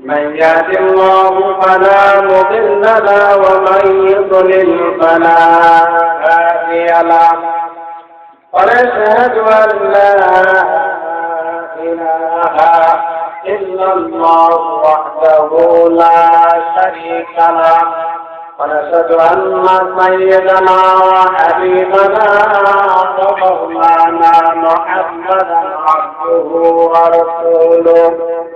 من يهد الله فلا مضل له ومن يضلل فلا هادي له. ونشهد أن لا إله إلا الله وحده لا شريك له. ونشهد أن سيدنا وحبيبنا ومولانا محمدا عبده ورسوله.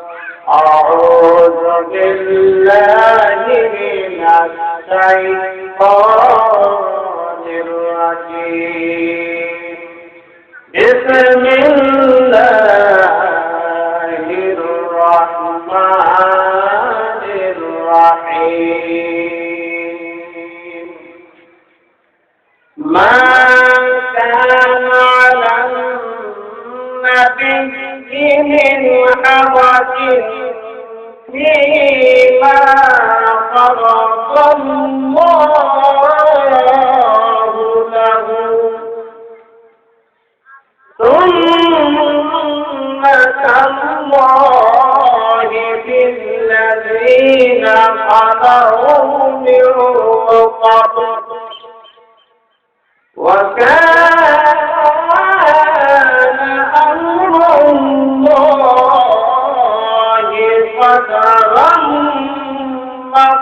أعوذ بالله من الشيطان الرجيم. بسم الله الرحمن الرحيم. ما كان على النبي من حرج فيما فرض الله له سنة الله بالذين خلوا من قبل وكان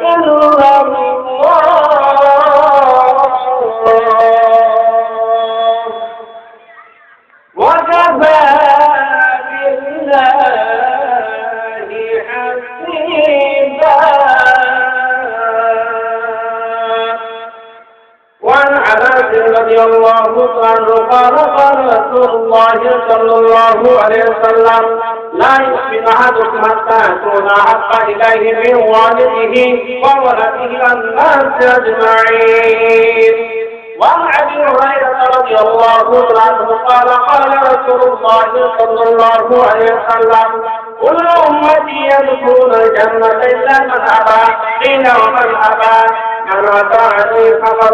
إلا الله عنه قال قال رسول الله صلى الله عليه وسلم. لا يؤمن أحدكم حتى يكون احب إليه من والده وولده الناس أجمعين. وعن أبي هريرة رضي الله عنه قال قال رسول الله صلى الله عليه وسلم كل امتي يدخلون الجنة إلا من أبى قيل ومن أبى. من اطاعني فقد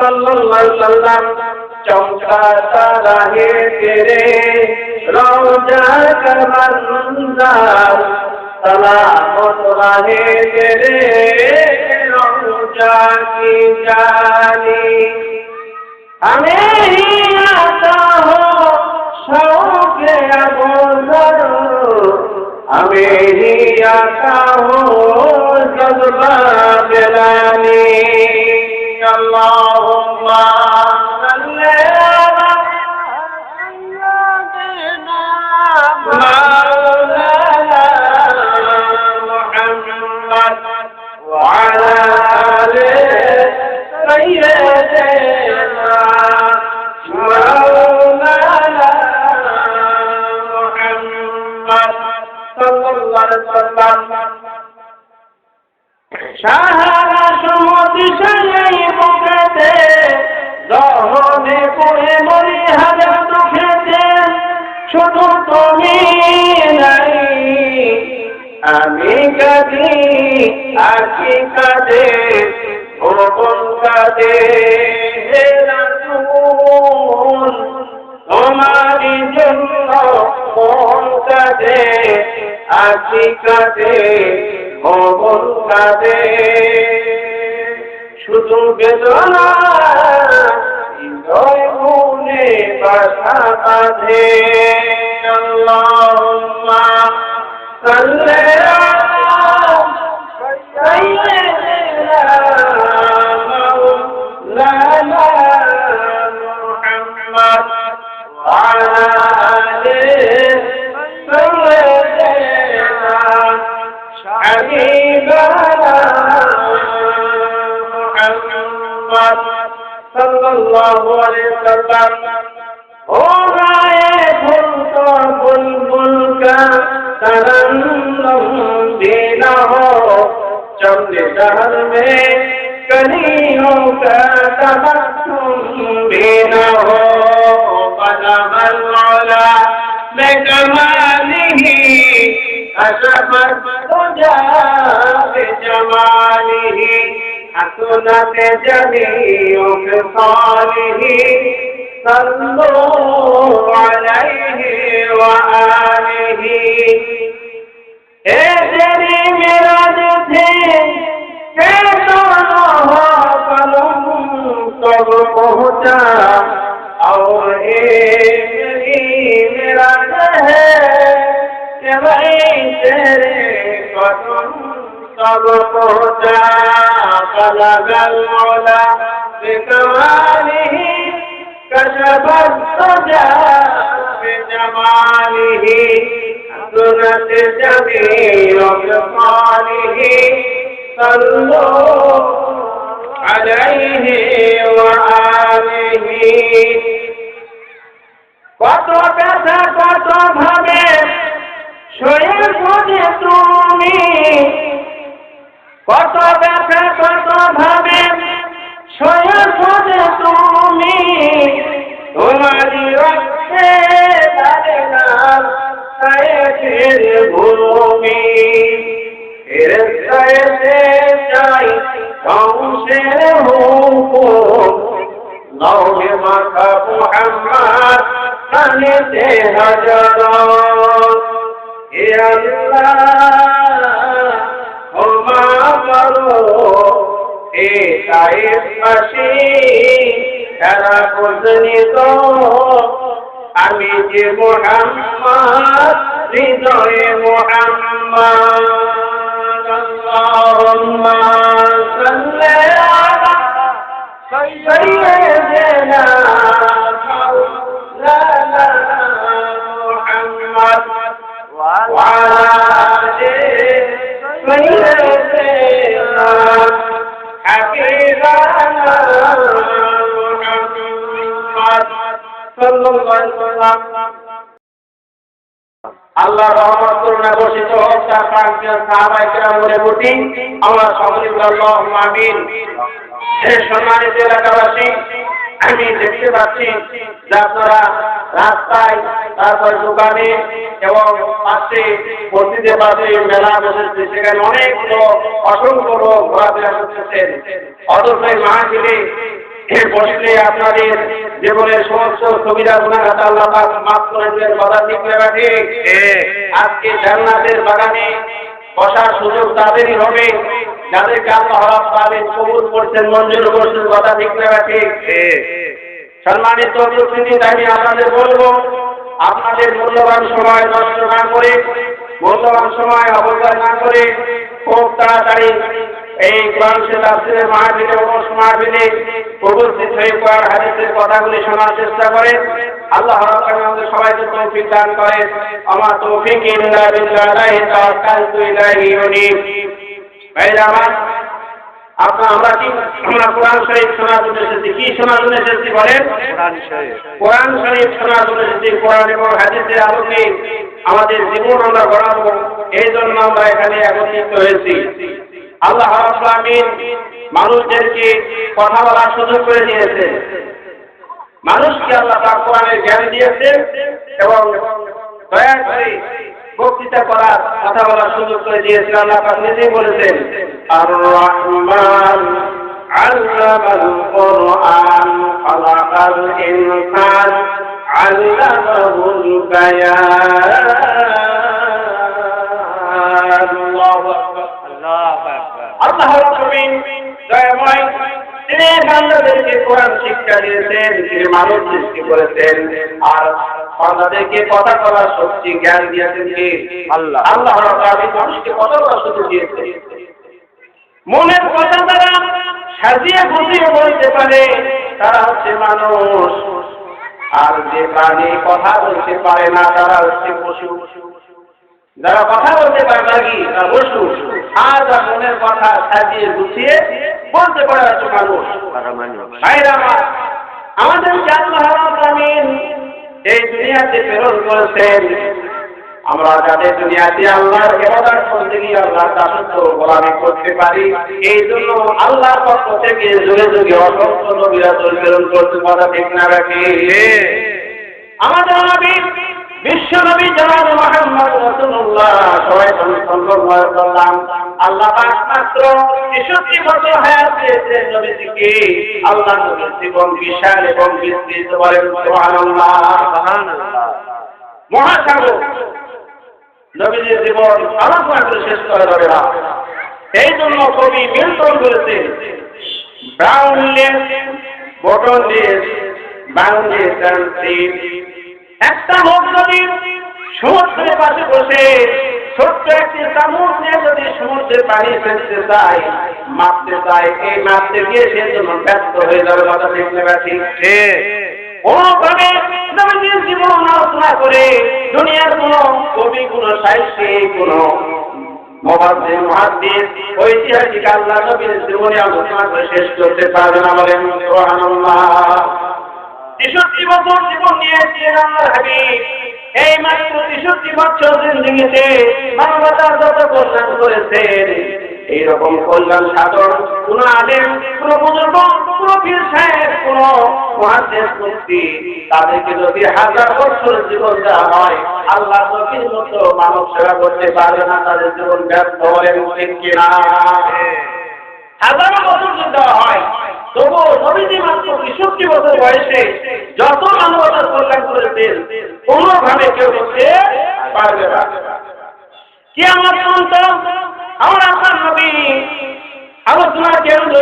صلى الله عليه وسلم. चौका सारा है तेरे रौजा कर मंदा सलाम है तेरे रौजा की जानी हमें ही आता हो शौक अबोदर हमें ही आता हो जज्बा जलानी अल्लाह আখি কাঁদে ভবন কাঁদে শুধু বেদনা হৃদয় গুনে বাসা বাঁধে। আল্লাহ हो गाए फुल तो बुलबुल का तरंग देना हो चंद शहर में कलियों का तबक्कुम देना हो बदमल मौला मैं कमाली ही अशबत हो जाए। حسنة جميع خصاله صلوا عليه وآله اجري برده فيضانها قلم قد مهدى اور اجري برده ہے کہ بھائی تیرے قدم سب پہنچا بلغ المولا بكماله كشف الدجى بجماله حسنت جميع خصاله صلوا عليه وآله কত ব্যথা কত ভাবে শরীর খোঁজে তুমি কত ব্যথা, কত ভাবে খোঁজে তুমি তোমারই রক্তে তারে নাম সায়ের ভূমি। ফেরস্তায়েতে চাই ধ্বংসের হুকুম। লৌহে মাথা মুহাম্মদ আনিতে হজরত হে আল্লাহ করো এ তায়ের পাশে তারা করতে তো আমি যে মোহাম্মদ হৃদয়ে মোহাম্মদ আল্লাহুম্মা সাল্লি আলা সাইয়্যিদিনা মাওলানা মুহাম্মদ ওয়া আলা আলি সাইয়্যিদিনা আল্লাহ রহমত করুণা প্রতি আমরা সকলে সম্মানিত এলাকাবাসী, আমি দেখতে পাচ্ছি যে রাস্তায়, তারপর দোকানে এবং পাশে মসজিদের পাশে মেলা বসেছে, সেখানে অনেক অসংখ্য লোক ঘোরাফেরা করতেছেন। অথচ মাহফিলে এ বসলে আপনাদের জীবনের সমস্ত সুবিধা গুণাঘাত আল্লাহ পাক মাফ করে দিলেন কথা ঠিক না আজকে জান্নাতের বাগানে বসার সুযোগ তাদেরই হবে যাদেরকে আল্লাহ রাব্বুল আলামিন কবুল করছেন মঞ্জুর করছেন কথা ঠিক না ঠিক? সম্মানিত উপস্থিতি আমি আপনাদের বলব আপনাদের মূল্যবান সময় নষ্ট না করে মূল্যবান সময় অবহেলা না করে খুব তাড়াতাড়ি এই কোরআন তাফসীরের মাহফিলে ওরস মাহফিলে উপস্থিত হয়ে কোরআন হাদিসের কথাগুলি শোনার চেষ্টা করেন আল্লাহ রাব্বুল আমাদের সবাইকে তৌফিক দান করেন আমার তৌফিক ইল্লা বিল্লাহি তাওয়াক্কালতু ইলাইহি উনীব ভাইরা আমার আপনার আমরা কি আমরা কোরআন শরীফ শোনার জন্য এসেছি? কি শোনার জন্য এসেছি বলেন? কোরআন শরীফ শোনার জন্য এসেছি। কোরআন এবং হাদিসের আলোকে আমাদের জীবন আমরা গড়াবো। এই জন্য আমরা এখানে একত্রিত হয়েছি। আল্লাহ মানুষদেরকে কথা বলার সুযোগ করে দিয়েছেন। মানুষকে আল্লাহ তার কোরআনের জ্ঞান দিয়েছেন এবং দয়া করে বক্তৃতা করার, কথা বলার সুযোগ করে দিয়েছেন। আল্লাহ পাক নিজেই বলেছেন আর রহমান আল্লামাল কোরআন, খালাকাল ইনসান, আল্লামাহুল বায়ান। আল্লাহু আকবার। আল্লাহ মনের কথা তারা সাজিয়ে গুছিয়ে বলতে পারে, তারা হচ্ছে মানুষ। আর যে প্রাণী কথা বলতে পারে না, তারা হচ্ছে পশু। যারা কথা বলতে পারে কি তারা পশু আর যারা মনের কথা সাজিয়ে গুছিয়ে বলতে পারে হচ্ছে মানুষ আমাদেরকে আল্লাহ এই দুনিয়াতে প্রেরণ করেছেন। আমরা যাদের দুনিয়াতে আল্লাহর ইবাদত করতে গিয়ে আল্লাহর দাসত্ব গোলামি করতে পারি এই জন্য আল্লাহর পক্ষ থেকে যুগে যুগে অসংখ্য নবীরা প্রেরণ করতে পারা ঠিক না রাখি আমাদের বিশ্ব নবী জনাব মোহাম্মদ রাসূলুল্লাহ, সবাই সাল্লাল্লাহু আলাইহি ওয়াসাল্লাম আল্লাহ পাক মাত্র 63 বছর হায়াত দিয়েছেন নবীজিকে। আল্লাহ নবীর জীবন বিশাল এবং বিস্তৃত বলেন, সুবহানাল্লাহ। মহাসাগর। নবীজির জীবন আলোচনা করে শেষ করা যাবে না। এই জন্য কবি মিল্টন করেছেন brown lace, button lace Bangladesh একটা লোক যদি সমুদ্রের পাশে বসে, ছোট্ট একটি চামচ নিয়ে যদি সমুদ্রের পানি ফেলতে চায় মাপতে চায়, এই মাপতে গিয়ে সে জন্য ব্যস্ত হয়ে যাবে, কথা দেখতে পাচ্ছি ঐতিহাসিক আল্লাহ নবীর জীবনে আলোচনা করে শেষ করতে পারবে না বলেন সুবহানাল্লাহ তেষট্টি বছর জীবন নিয়েছিলেন আল্লাহর হাবিব। এই মাত্র তেষট্টি বছর জিন্দিগিতে মানবতার যত কল্যাণ করেছেন, এইরকম কল্যাণ সাধন কোন আলেম, কোন বুজুর্গ, কোন পীর সাহেব, কোন মহাদেশ মুক্তি তাদেরকে যদি হাজার বছর জীবন দেওয়া হয়, আল্লাহ নবীর মতো মানব সেবা করতে পারে না, তাদের জীবন ব্যর্থ বলেন ঠিক কিনা? হাজারো বছর দেওয়া হয় তবু নবীজি মাত্র তেষট্টি বছর বয়সে যত মানবতার কল্যাণ করেছেন, কোনোভাবে কেউ করতে পারবে না। কি আমার সন্তান আমার আপনার নবী আলোচনার কেন্দ্র,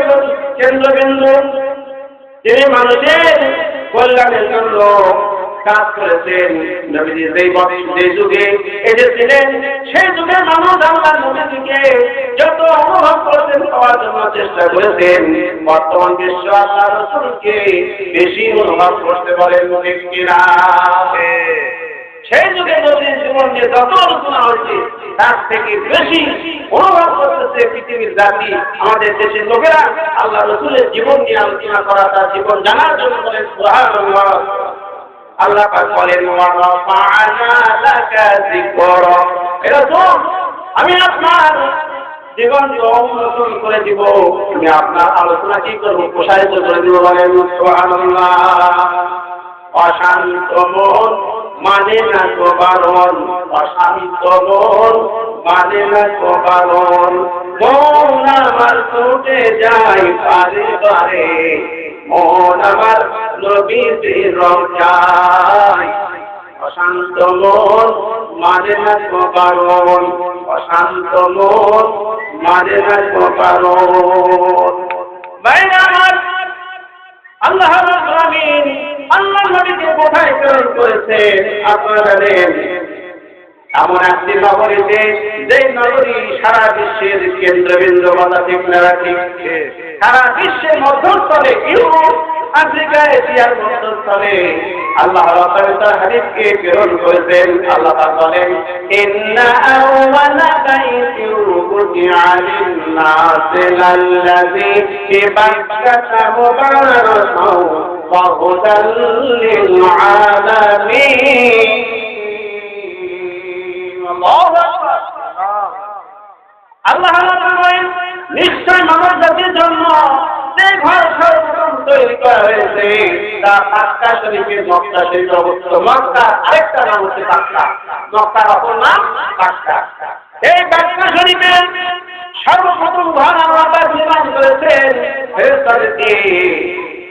কেন্দ্রবিন্দু। তিনি মানুষের কল্যাণের জন্য কাজ করেছেন নবীজি। যেই যে যুগে এসেছিলেন, সেই যুগে মানুষ আল্লাহ নবীজিকে যত অনুভব করেছেন পাওয়ার জন্য চেষ্টা করেছেন। বর্তমান বিশ্ব আল্লাহ রসুলকে বেশি অনুভব করতে পারেন ঠিক কিনা? সেই যুগে নবীর জীবন নিয়ে যত আলোচনা হচ্ছে তার থেকে বেশি অনুভব করতেছে পৃথিবীর জাতি, আমাদের দেশের লোকেরা। আল্লাহ রসুলের জীবন নিয়ে আলোচনা করা, তার জীবন জানার জন্য বলেন আল্লাহ পাক বলেন আমি আপনার জীবন উন্নতন করে দিব। আমি আপনার আলোচনা কি করব? প্রসারিত করে দিব অশান্ত মন মানে না তো অশান্ত মন মানে না তো মন আমার ছুটে যায় পারে পারে। মন আমার নবীতে রঞ্জায় অশান্ত মন মানে না তো বারণ অশান্ত মন মানে না কারণ আল্লাহ আল্লাহ নবীকে কোথায় প্রেরণ করেছে আপনারা এমন একটি নগরীতে যে নগরী সারা বিশ্বের কেন্দ্রবিন্দু বলা ঠিক না ঠিক সারা বিশ্বের মধ্যস্থলে ইউরোপ আফ্রিকা এশিয়ার মধ্যস্থলে আল্লাহ হাদিসকে প্রেরণ করেছেন। আল্লাহ বলেন, ইন্না আল্লাহু নিশ্চয় মানব জাতির জন্য যে ঘর সর্বপ্রথম তৈরি করা হয়েছে তা পাক্কা শরীফের মক্কা শরীফ অবস্থিত। মক্কা আরেকটা নাম হচ্ছে পাক্কা। মক্কার অপর নাম পাক্কা। এই পাক্কা শরীফের সর্বপ্রথম ঘর আল্লাহ নির্মাণ করেছেন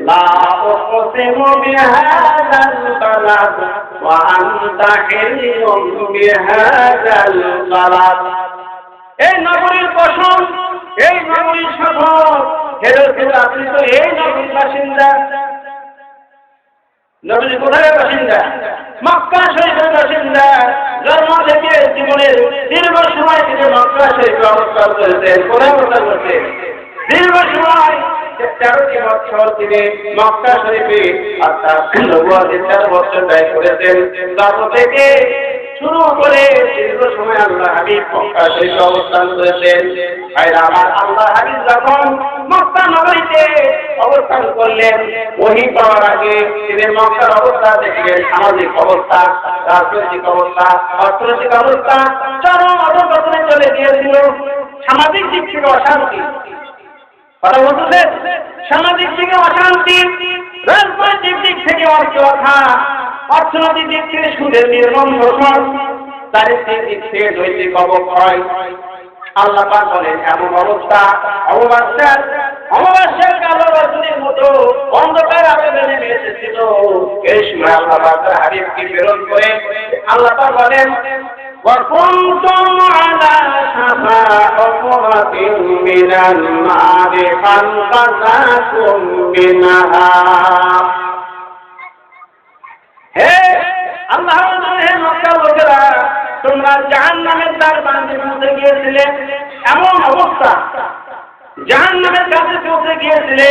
উকসিমু বিহাদাল বালাদ ওয়া আনতা হিল্লুম বিহাদাল বালাদ এই নগরীর কসম এই নগরীর হেরো আপনি তো এই নগরীর বাসিন্দা। নবীজি কোথায় বাসিন্দা? মক্কা শরীফের বাসিন্দা। জন্ম থেকে জীবনের দীর্ঘ সময় থেকে মক্কা শরীফে অবস্থান করেছেন। কোথায় অবস্থান করছেন? দীর্ঘ সময় তেরোটি বছর তিনি মক্কা শরীফে অর্থাৎ নবুয়াদের তেরো বছর ব্যয় করেছেন তারপর থেকে শুরু করে দীর্ঘ সময় আল্লাহ হাবিব মক্কা শরীফে অবস্থান করেছেন। আল্লাহ হাবিব যখন মক্কা নগরীতে অবস্থান করলেন, ওহি পাওয়ার আগে তিনি মক্কার অবস্থা দেখলেন, সামাজিক অবস্থা, রাজনৈতিক অবস্থা, অর্থনৈতিক অবস্থা, চরম অধপতনে চলে গিয়েছিল। সামাজিক দিক থেকে অশান্তি। সামাজিক দিকে অশান্তি, রাজনৈতিক দিক থেকে অর্থকথা অর্থনৈতিক দিক থেকে সুদের নির্মম শোষণ চারিত্রিক দিক থেকে নৈতিক অবক্ষয়। আল্লাহ বলেন, এমন অবস্থা অমাবস্যার অমাবস্যার কালো রজনীর মতো অন্ধকার আবেদনে এসেছিল। এই সময় আল্লাহ পাক হাবিবকে প্রেরণ করে আল্লাহ বলেন وكنتم على شفا حفرة من النار فانقذاكم منها হে আল্লাহ হে মক্কার লোকেরা তোমরা জাহান নামের দ্বার বান্ধে পৌঁছে গিয়েছিলে এমন অবস্থা জাহান নামের কাছে পৌঁছে গিয়েছিলে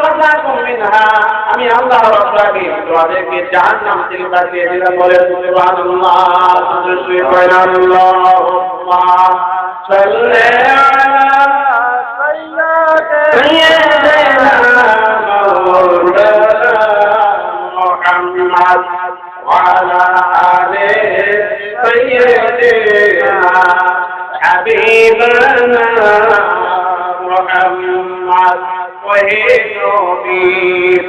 কথা কমিনহা আমি আল্লাহ রাব্বুল তোমাদেরকে জাহান নাম থেকে বাঁচিয়ে দিলাম বলে সুবহানাল্লাহ সুবহানাল্লাহ আল্লাহুম্মা সাল্লি আলা সাইয়্যিদিনা মাওলানা মুহাম্মদ وعلى آل سيدنا حبيبنا মোহাম্মদ ওহে নবী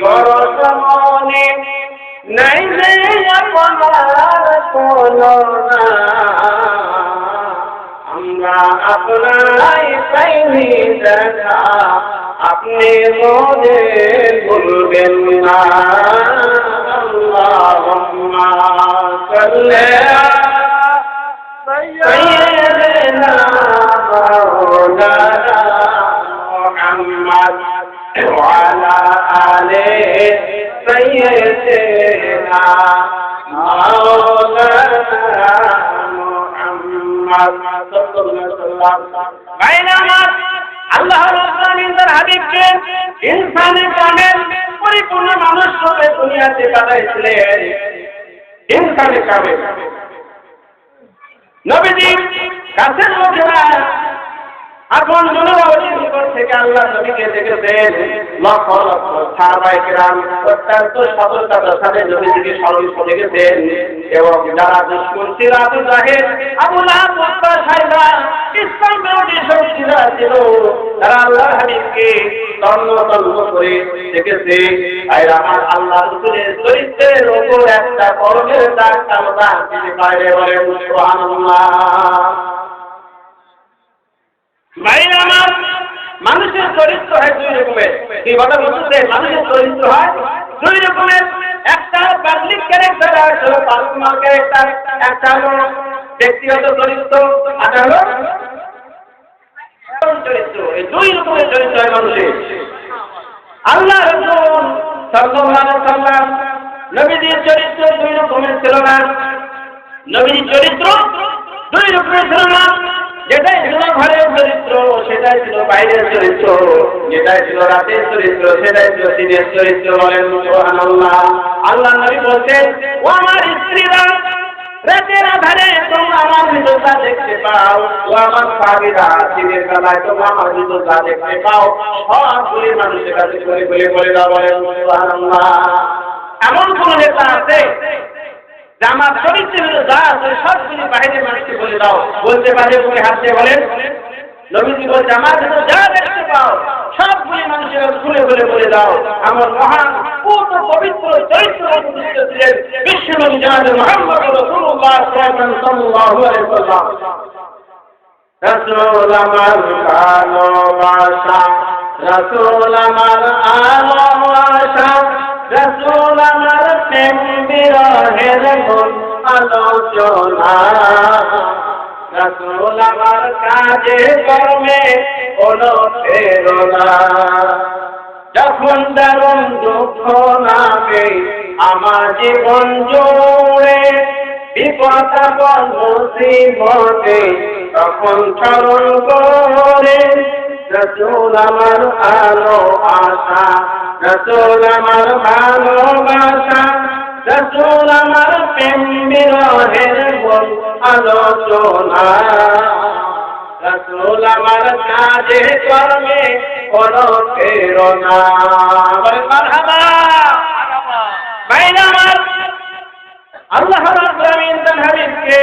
পরশমনে নাই যে আপনার তুলনা আমরা আপনার পাইনি দেখা আপনি মোদে ভুলবেন না আল্লাহুম্মা সাল্লি সাইয়্যিদিনা وعلى آل سيدنا مولانا محمد صلى الله عليه وسلم বাইনামাত আল্লাহ রাব্বুল তার হাবিবকে ইনসানের কামেল পরিপূর্ণ মানুষ রূপে দুনিয়াতে পাঠাইছিলেন ইনসানের কামেল নবীজি কাছের লোকেরা আপন জনবাবলীর নিকট থেকে আল্লাহ নবীকে দেখেছেন। লক্ষ লক্ষ সাহাবাই কিরাম অত্যন্ত সতর্কতার সাথে নবীজিকে স্মরণ করে গেছেন এবং যারা দুশ্মন ছিল, Abu Jahed Abu Lahab মুস্তা Saiba ইসলাম বিরোধী শক্তিরা ছিল, তারা আল্লাহ হাবিবকে তন্ন তন্ন করে আর চরিত্রের একটা চরিত্র হয় দুই রকমের। চরিত্র হয় দুই রকমের। একটা চরিত্র চরিত্র। দুই রকমের চরিত্র মানুষের। আল্লাহ রসুল সাল্লাম চরিত্র দুই রকমের ছিল না। নবীজির চরিত্র দুই রকমের ছিল না। যেটাই ছিল ঘরের চরিত্র, সেটাই ছিল বাইরের চরিত্র। যেটাই ছিল রাতের চরিত্র, সেটাই ছিল দিনের চরিত্র বলেন সুবহানাল্লাহ। আল্লাহ নবী বলছেন, ও আমার স্ত্রীরা, রাতের আধারে তোমরা আমার ভিতরটা দেখতে পাও। ও আমার স্বামীরা দিনের বেলায় তোমরা আমার ভিতরটা দেখতে পাও। সবগুলি মানুষের কাছে বলে বলে বলে দাও বলেন এমন কোন নেতা আছে যে আমার চরিত্রের ভিতরে যা আছে সবগুলি বাইরের মানুষকে বলে দাও। বলতে পারে তুমি হাত দিয়ে বলেন। নবীজি বলছে, আমার ভিতরে যা দেখতে পাও সবগুলি মানুষের খুলে খুলে বলে দাও। আমার মহান, পূর্ণ, পবিত্র, চরিত্র ছিলেন বিশ্বনবী জানাবেন মোহাম্মদ রাসূলুল্লাহ সাল্লাল্লাহু আলাইহি ওয়াসাল্লাম। রসুল আমার ভালোবাসা রসুল আমার আলোবাসা রসুল আমার প্রেম বিরহের গুণ আলোচনা। রসুল আমার কাজে কর্মে কোনো প্রেরণা। যখন দারুণ দুঃখ নামে আমার জীবন জুড়ে বিপদ মুসিবতে, তখন স্মরণ করে রসুল আমার আলো আশা রসুল আমার ভালোবাসা, রসুল আমার প্রেম বিরহের বল আলোচনা। রসুল আমার কাজে কর্মে কোনো প্রেরণা আল্লাহ রাব্বুল হাবিবকে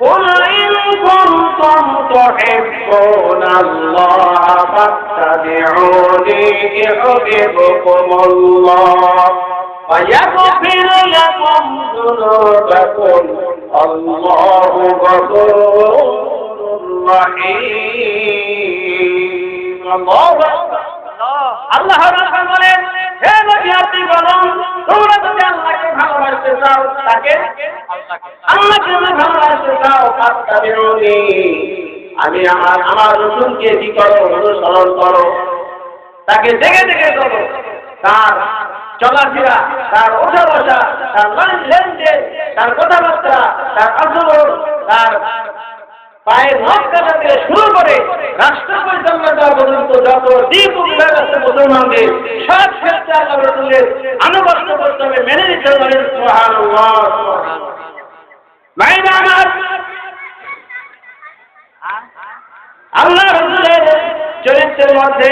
قل إن كنتم تحبون الله فاتبعوني يحببكم الله ويغفر لكم ذنوبكم الله غفور رحيم الله আল্লাহ রাব্বুল বলেন, হে নবী, আপনি বলুন তোমরা যদি আল্লাহকে ভালোবাসতে চাও, তাকে আল্লাহকে ভালোবাসতে চাও ফাত্তাবিউনি আমি আমার আমার রসুলকে কি করো অনুসরণ করো। তাকে দেখে দেখে করো তার চলাফেরা, তার ওঠা বসা, তার লেনদেন, তার কথাবার্তা, তার আচরণ, তার পায়ের নখ কাটা থেকে শুরু করে রাষ্ট্র পরিচালনা পর্যন্ত যত দ্বীপ আছে মুসলমানদের সব ক্ষেত্রে আল্লাহ রসুলের আনুগত্য করতে হবে, মেনে নিতে হবে আল্লাহ রসুলের চরিত্রের মধ্যে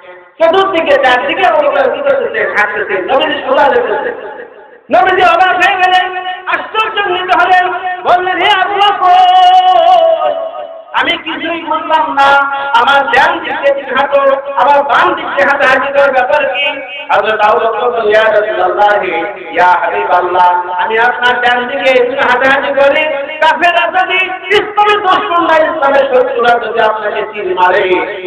চতুর্দিকে চারদিকে নবীজি অবাক হয়ে গেলেন আশ্চর্যান্বিত হলেন বললেন, হে আল্লাহ আমি কিছুই বুঝলাম না। আমার ডান দিকে হাঁটো, আমার বাম দিকে হাতে হাঁটি দেওয়ার ব্যাপার কি? আমি আপনার ডান দিকে হাঁটাহাঁটি করি। কাফেররা যদি ইসলামের দুশমন না ইসলামের শত্রুরা যদি আপনাকে তীর মারে,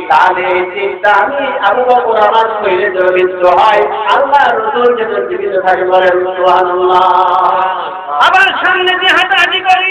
তাহলে তীরটা আমি আবু বকর আমার শরীরে জড়িত হয় আল্লাহ রসুল যেন জীবিত থাকে বলেন, সুবহানাল্লাহ। আবার সামনে যে হাঁটাহাঁটি করি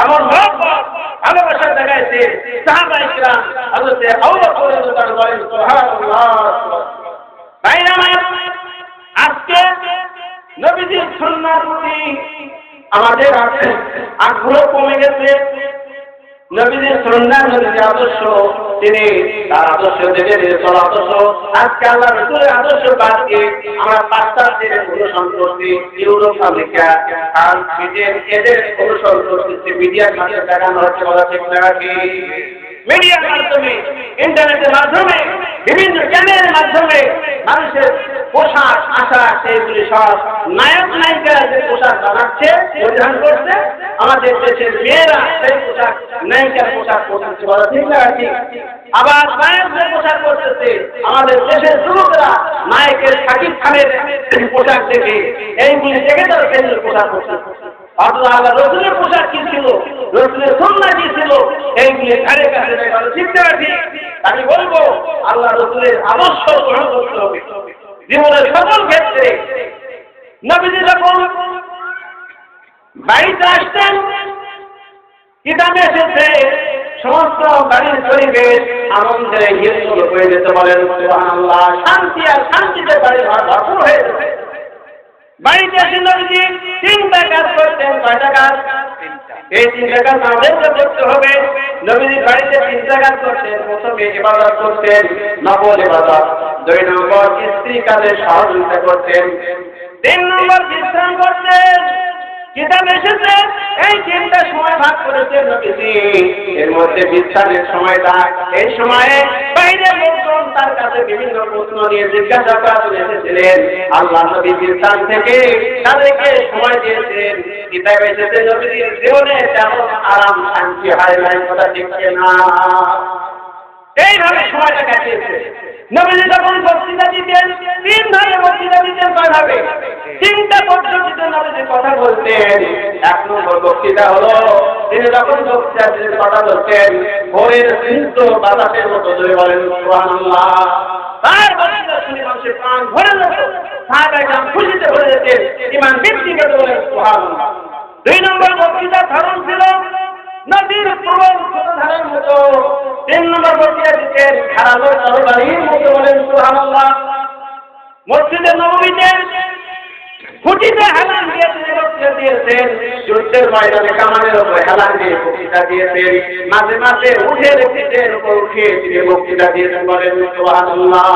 আমার আজকে নবীজির প্রতি আমাদের আগ্রহ কমে গেছে নবীজির সুন্নাহ নবীজির আদর্শ তিনি তার আদর্শ থেকে চল আদর্শ। আজকে আল্লাহ রসুলের আদর্শ বাদ দিয়ে আমরা দিনের অনুসরণ করছি ইউরোপ আমেরিকা আর ব্রিটেন এদের অনুসরণ করতেছি মিডিয়ার মিডিয়া দেখানো হচ্ছে কথা ঠিক মিডিয়ার মাধ্যমে ইন্টারনেটের মাধ্যমে, বিভিন্ন চ্যানেলের মাধ্যমে মানুষের পোশাক, আশাক সেগুলি সব নায়ক, নায়িকারা যে পোশাক বানাচ্ছে, পরিধান করছে, আমাদের দেশের মেয়েরা সেই পোশাক, নায়িকার পোশাক পরতেছে বলা ঠিক? আবার নায়কদের পোশাক করতেছে আমাদের দেশের যুবকরা নায়কের শাকিব খানের পোশাক দেখে এইগুলি দেখে তারা কেন্দ্রের পোশাক করতেছে আল্লাহ রসুলের পোশাক কি ছিল? রসুলের সন্না কি ছিল? এইগুলি ধারে কাছে না ঠিক আমি বলব, আল্লাহ রসুলের আদর্শ গ্রহণ করতে হবে। জীবনের সকল ক্ষেত্রে নবীজি যখন বাড়িতে আসতেন, কিতাবে এসেছে, সমস্ত বাড়ির পরিবেশ আনন্দের হিন্দুল হয়ে যেতে বলেন, সুবহানাল্লাহ, শান্তি আর শান্তিতে বাড়ি ঘর ভরপুর হয়ে যেতে বাড়িতে তিনটা কাজ করতেন কয়টা কাজ এই তিনটা কাজ আমাদেরকে করতে হবে। নবীজি বাড়িতে তিনটা কাজ করতেন, প্রথমে করতেন নবল ইবাদত। দুই নম্বর স্ত্রী কাজে সহযোগিতা করতেন। তিন নম্বর বিশ্রাম করতেন। কিতাব এসেছে? এই তিনটা সময় ভাগ করেছে নবীজি। এর মধ্যে বিশ্রামের সময়টা এই সময়ে বাইরে লোকজন তার কাছে বিভিন্ন প্রশ্ন নিয়ে জিজ্ঞাসা করা চলে এসেছিলেন। আল্লাহ নবী বিশ্রাম থেকে তাদেরকে সময় দিয়েছেন। কিতাব এসেছে নবীজির জীবনে তেমন আরাম শান্তি হয় নাই, কথা দেখছে না এইভাবে সময়টা কাটিয়েছে নবীজি যখন বক্তৃতা দিতেন, তিন ভাগে বক্তৃতা দিতেন তিনটা নবীজি কথা বলতেন। এক নম্বর বক্তৃতা হলো, তিনি যখন বক্তৃতা কথা বলতেন ভোরের বাতাসের মতো ধরে বলেন বক্তৃতা ভরে ভরে দুই নম্বর বক্তৃতার ধরন ছিল নদীর প্রবল ধারার মতো তিন নম্বর বক্তৃতা দিতেন ধারালো তরবারির মতো বলেন সুবহানাল্লাহ। মসজিদে নবমীতে খুঁটিতে হেলান দিয়েছেন, যুদ্ধের ময়দানে কামানের উপর হেলান দিয়ে বক্তৃতা দিয়েছেন, মাঝে মাঝে উঠে পিঠের উপর উঠে তিনি বক্তৃতা দিয়েছেন বলেন সুবহানাল্লাহ।